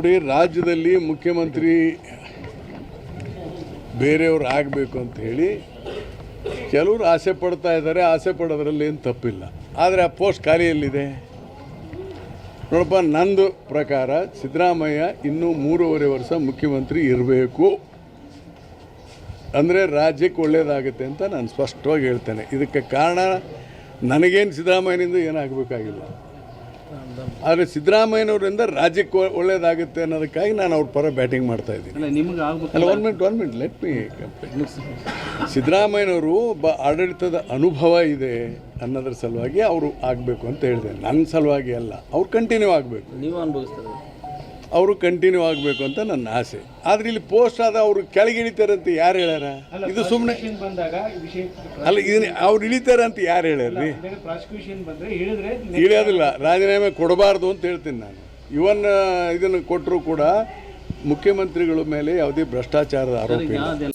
ನೋಡಿ, ರಾಜ್ಯದಲ್ಲಿ ಮುಖ್ಯಮಂತ್ರಿ ಬೇರೆಯವ್ರು ಆಗಬೇಕು ಅಂತ ಹೇಳಿ ಕೆಲವರು ಆಸೆ ಪಡ್ತಾ ಇದ್ದಾರೆ, ಆಸೆ ಪಡೋದ್ರಲ್ಲಿ ಏನು ತಪ್ಪಿಲ್ಲ. ಆದರೆ ಆ ಪೋಸ್ಟ್ ಖಾಲಿಯಲ್ಲಿದೆ ನೋಡಪ್ಪ, ನಂದು ಪ್ರಕಾರ ಸಿದ್ದರಾಮಯ್ಯ ಇನ್ನೂ ಮೂರುವರೆ ವರ್ಷ ಮುಖ್ಯಮಂತ್ರಿ ಇರಬೇಕು. ಅಂದರೆ ರಾಜ್ಯಕ್ಕೆ ಒಳ್ಳೆಯದಾಗುತ್ತೆ ಅಂತ ನಾನು ಸ್ಪಷ್ಟವಾಗಿ ಹೇಳ್ತೇನೆ. ಇದಕ್ಕೆ ಕಾರಣ, ನನಗೇನು ಸಿದ್ದರಾಮಯ್ಯನಿಂದ ಏನಾಗಬೇಕಾಗಿಲ್ಲ. ಆದರೆ ಸಿದ್ದರಾಮಯ್ಯನವರಿಂದ ರಾಜ್ಯಕ್ಕೆ ಒಳ್ಳೇದಾಗುತ್ತೆ ಅನ್ನೋದಕ್ಕಾಗಿ ನಾನು ಅವ್ರ ಪರ ಬ್ಯಾಟಿಂಗ್ ಮಾಡ್ತಾ ಇದ್ದೀನಿ. ಅಲ್ಲ ನಿಮ್ಗೆ ಆಗ್ಬೇಕು. ಅಲ್ಲ one minute one minute let me ಸಿದ್ದರಾಮಯ್ಯನವರು ಬ ಆಡಳಿತದ ಅನುಭವ ಇದೆ ಅನ್ನೋದ್ರ ಸಲುವಾಗಿ ಅವರು ಆಗಬೇಕು ಅಂತ ಹೇಳಿದೆ. ನನ್ನ ಸಲುವಾಗಿ ಅಲ್ಲ ಅವ್ರು ಕಂಟಿನ್ಯೂ ಆಗಬೇಕು. ನೀವು ಅನುಭವಿಸ್ತಾರೆ? ಅವರು ಕಂಟಿನ್ಯೂ ಆಗಬೇಕು ಅಂತ ನನ್ನ ಆಸೆ. ಆದರೆ ಇಲ್ಲಿ ಪೋಸ್ಟ್ ಆದ ಅವರು ಕೆಳಗಿಳಿತಾರೆ ಅಂತ ಯಾರು ಹೇಳ್ಯಾರ? ಇದು ಸುಮ್ಮನೆ ಬಂದಾಗ ವಿಷಯ ಅಲ್ಲ ಇದನ್ನ ಅವ್ರು ಇಳಿತಾರೆ ಅಂತ ಯಾರು ಹೇಳ್ಯಾರ್ರಿ? ಪ್ರಾಸಿಕ್ಯೂಷನ್ ಬಂದ್ರೆ ಹೇಳಿದ್ರೆ ಇಳಿಯೋದಿಲ್ಲ ರಾಜೀನಾಮೆ ಕೊಡಬಾರ್ದು ಅಂತ ಹೇಳ್ತೀನಿ ನಾನು. ಇವನ್ ಇದನ್ನು ಕೊಟ್ಟರು ಕೂಡ ಮುಖ್ಯಮಂತ್ರಿಗಳ ಮೇಲೆ ಯಾವುದೇ ಭ್ರಷ್ಟಾಚಾರದ ಆರೋಪ ಇಲ್ಲ.